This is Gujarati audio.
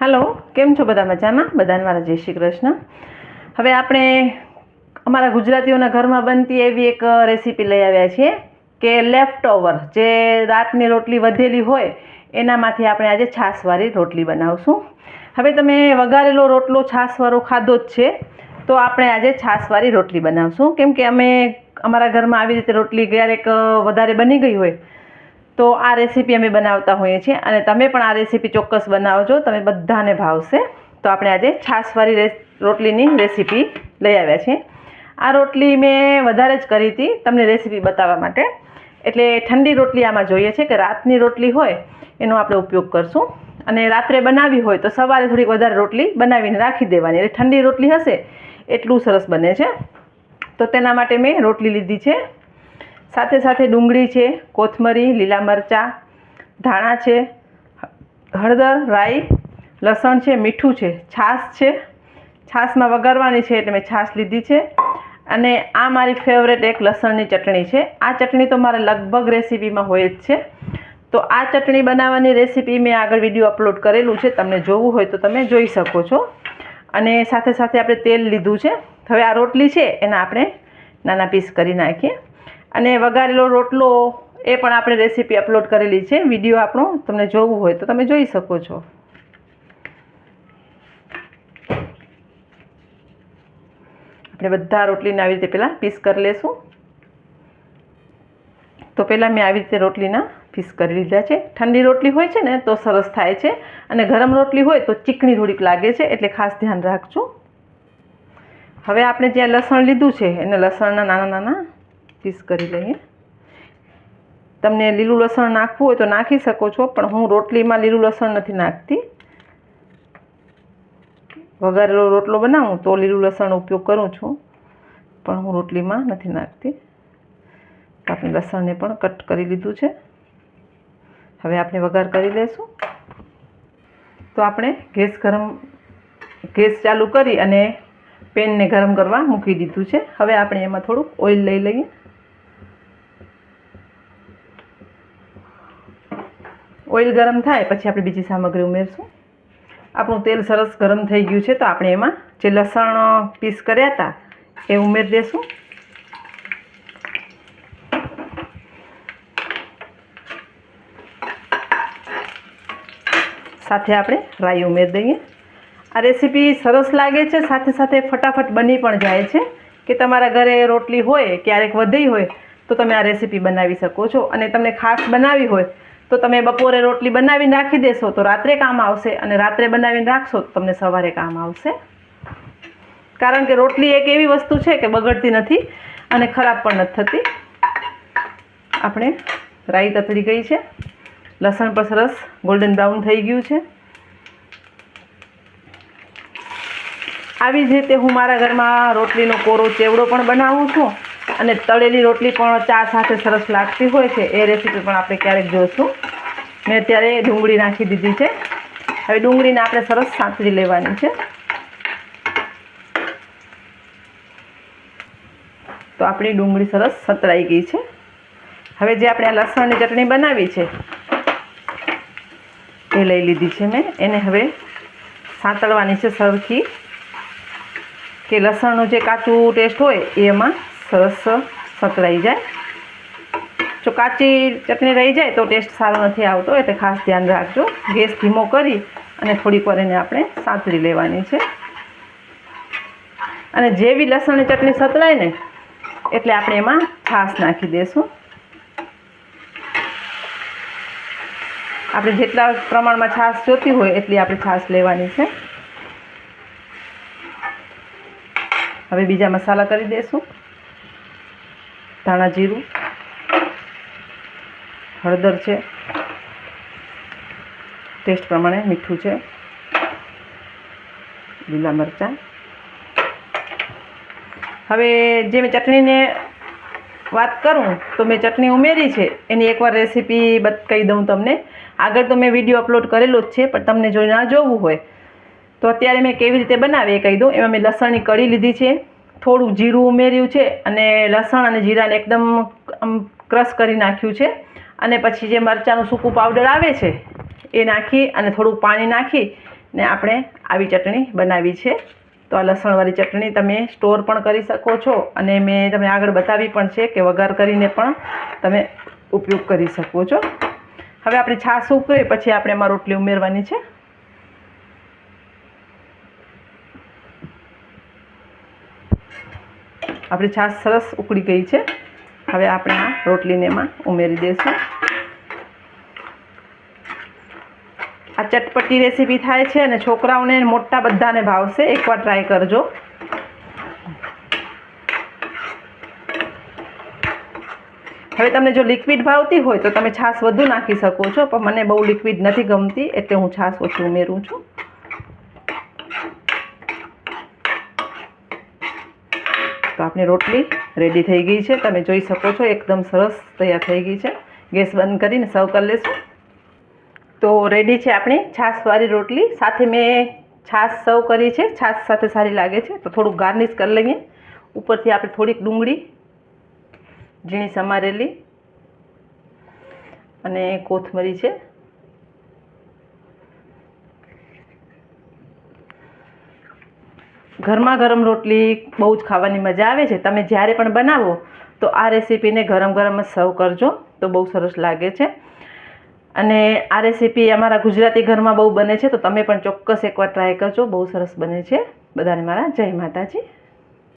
હેલો કેમ છો બધા મજામાં? બધાને મારા જય શ્રી કૃષ્ણ. હવે આપણે અમારા ગુજરાતીઓના ઘરમાં બનતી એવી એક રેસીપી લઈ આવ્યા છીએ કે લેફ્ટ ઓવર જે રાતની રોટલી વધેલી હોય, એનામાંથી આપણે આજે છાશવાળી રોટલી બનાવશું. હવે તમે વઘારેલો રોટલો છાશવાળો ખાધો જ છે, તો આપણે આજે છાશવાળી રોટલી બનાવશું. કેમ કે અમે અમારા ઘરમાં આવી રીતે રોટલી ક્યારેક વધારે બની ગઈ હોય તો આ રેસીપી અમે બનાવતા હોઈએ છીએ અને તમે પણ આ રેસીપી ચોક્કસ બનાવજો, તમે બધાને ભાવશે. તો આપણે આજે છાશવાળી રોટલીની રેસીપી લઈ આવ્યા છીએ. આ રોટલી મેં વધારે જ કરી હતી તમને રેસીપી બતાવવા માટે. એટલે ઠંડી રોટલી આમાં જોઈએ છે કે રાતની રોટલી હોય, એનો આપણે ઉપયોગ કરશું. અને રાત્રે બનાવી હોય તો સવારે થોડીક વધારે રોટલી બનાવીને રાખી દેવાની. એટલે ઠંડી રોટલી હશે, એટલું સરસ બને છે. તો તેના માટે મેં રોટલી લીધી છે. સાથે સાથે ડુંગળી છે, કોથમરી, લીલા મરચાં, ધાણા છે, હળદર, રાઈ, લસણ છે, મીઠું છે, છાશ છે. છાશમાં વઘારવાની છે એટલે મેં છાશ લીધી છે. અને આ મારી ફેવરેટ એક લસણની ચટણી છે. આ ચટણી તો મારે લગભગ રેસીપીમાં હોય જ છે. તો આ ચટણી બનાવવાની રેસીપી મેં આગળ વીડિયો અપલોડ કરેલું છે. તમને જોવું હોય તો તમે જોઈ શકો છો. અને સાથે સાથે આપણે તેલ લીધું છે. હવે આ રોટલી છે, એના આપણે નાના પીસ કરી નાખીએ. અને વઘારેલો રોટલો એ પણ આપણે રેસીપી અપલોડ કરેલી છે. વીડિયો આપણો તમને જોવું હોય તો તમે જોઈ શકો છો. આપણે બધા રોટલીને આવી રીતે પહેલાં પીસ કરી લેશું. તો પહેલાં મેં આવી રીતે રોટલીના પીસ કરી લીધા છે. ઠંડી રોટલી હોય છે ને તો સરસ થાય છે. અને ગરમ રોટલી હોય તો ચીકણી થોડીક લાગે છે, એટલે ખાસ ધ્યાન રાખજો. હવે આપણે જ્યાં લસણ લીધું છે, એને લસણના નાના નાના પીસ કરી લઈએ. તમને લીલું લસણ નાખવું હોય તો નાખી શકો છો, પણ હું રોટલીમાં લીલું લસણ નથી નાખતી. વઘારેલો રોટલો બનાવું તો લીલું લસણ ઉપયોગ કરું છું, પણ હું રોટલીમાં નથી નાખતી. આપણે લસણને પણ કટ કરી લીધું છે. હવે આપણે વઘાર કરી લઈશું તો આપણે ગેસ ગરમ, ગેસ ચાલુ કરી અને પેનને ગરમ કરવા મૂકી દીધું છે. હવે આપણે એમાં થોડુંક ઓઇલ લઈ લઈએ. ઓઇલ ગરમ થાય, પછી આપણે બીજી સામગ્રી ઉમેરશું. આપણું તેલ સરસ ગરમ થઈ ગયું છે, તો આપણે એમાં જે લસણ પીસ કર્યા હતા, એ ઉમેરી દઈશું સાથે આપણે રાઈ ઉમેરી દઈએ. આ રેસીપી સરસ લાગે છે, સાથે સાથે ફટાફટ બની પણ જાય છે. કે તમારા ઘરે રોટલી હોય, ક્યારેક વધી હોય, તો તમે આ રેસીપી બનાવી શકો છો. અને તમને ખાસ બનાવી હોય તો તમે બપોરે રોટલી બનાવીને રાખી દેશો તો રાત્રે કામ આવશે અને રાત્રે બનાવીને રાખશો તો તમને સવારે કામ આવશે. કારણ કે રોટલી એક એવી વસ્તુ છે કે બગડતી નથી અને ખરાબ પણ નથી થતી. આપણે રાઈ તતડી ગઈ છે. લસણ પણ સરસ ગોલ્ડન બ્રાઉન થઈ ગયું છે. આવી જ રીતે હું મારા ઘરમાં રોટલીનો કોરો ચેવડો પણ બનાવું છું. અને તળેલી રોટલી પણ ચા સાથે સરસ લાગતી હોય છે, એ રેસીપી પણ આપણે ક્યારેક જોઈશું. મેં અત્યારે ડુંગળી નાખી દીધી છે. હવે ડુંગળીને આપણે સરસ સાંતળી લેવાની છે. તો આપણી ડુંગળી સરસ સતરાઈ ગઈ છે. હવે જે આપણે આ લસણની ચટણી બનાવી છે, એ લઈ લીધી છે મેં. એને હવે સાંતળવાની છે સરખી. કે લસણનું જે કાચું ટેસ્ટ હોય, એ એમાં સરસ સતળાઈ જાય. જો કાચી ચટણી રહી જાય તો ટેસ્ટ સારો નથી આવતો, એટલે ખાસ ધ્યાન રાખજો. ગેસ ધીમો કરી અને થોડીક વાર એને આપણે સાંતળી લેવાની છે. અને જેવી લસણની ચટણી સતળાય ને, એટલે આપણે એમાં છાશ નાખી દઈશું આપણે જેટલા પ્રમાણમાં છાશ જોતી હોય એટલી આપણે છાશ લેવાની છે. હવે બીજા મસાલા કરી દઈશું ધાણા જીરું, હળદર છે, ટેસ્ટ પ્રમાણે મીઠું છે, લીલા મરચાં. હવે જે મેં ચટણીને વાત કરું, તો મેં ચટણી ઉમેરી છે. એની એકવાર રેસીપી બત, કહી દઉં તમને. આગળ તો મેં વીડિયો અપલોડ કરેલો જ છે, પણ તમને જો ના જોવું હોય, તો અત્યારે મેં કેવી રીતે બનાવી એ કહી દઉં. એમાં મેં લસણની કળી લીધી છે. થોડું જીરું ઉમેર્યું છે અને લસણ અને જીરાને એકદમ આમ ક્રશ કરી નાખ્યું છે. અને પછી જે મરચાંનું સૂકું પાવડર આવે છે, એ નાખી અને થોડું પાણી નાખી ને આપણે આવી ચટણી બનાવી છે. તો આ લસણવાળી ચટણી તમે સ્ટોર પણ કરી શકો છો અને મેં તમને આગળ બતાવી પણ છે કે વઘાર કરીને પણ તમે ઉપયોગ કરી શકો છો. હવે આપણી છાશ ઉકળે, પછી આપણે એમાં રોટલી ઉમેરવાની છે. આપણી છાશ સરસ ઉકળી ગઈ છે. હવે આપણે આ રોટલીને એમાં ઉમેરી દઈશું આ ચટપટી રેસીપી થાય છે અને છોકરાઓને મોટા બધાને ભાવશે. એકવાર ટ્રાય કરજો. હવે તમને જો લિક્વિડ ભાવતી હોય તો તમે છાશ વધુ નાખી શકો છો, પણ મને બહુ લિક્વિડ નથી ગમતી, એટલે હું છાશ ઓછી ઉમેરું છું. તો આપણી રોટલી રેડી થઈ ગઈ છે. તમે જોઈ શકો છો, એકદમ સરસ તૈયાર થઈ ગઈ છે. ગેસ બંધ કરીને સર્વ કરી લેશું. તો રેડી છે આપણી છાશવાળી રોટલી. સાથે મેં છાશ સર્વ કરી છે. છાશ સાથે સારી લાગે છે. તો થોડુંક ગાર્નિશ કરી લઈએ. ઉપરથી આપણે થોડીક ડુંગળી ઝીણી સમારેલી અને કોથમરી છે. ગરમા ગરમ રોટલી બહુ જ ખાવાની મજા આવે છે. તમે જ્યારે પણ બનાવો, તો આ રેસીપીને ગરમ ગરમ જ સર્વ કરજો. તો બહુ સરસ લાગે છે. અને આ રેસીપી અમારા ગુજરાતી ઘરમાં બહુ બને છે, તો તમે પણ ચોક્કસ એકવાર ટ્રાય કરજો. બહુ સરસ બને છે. બધાને મારા જય માતાજી.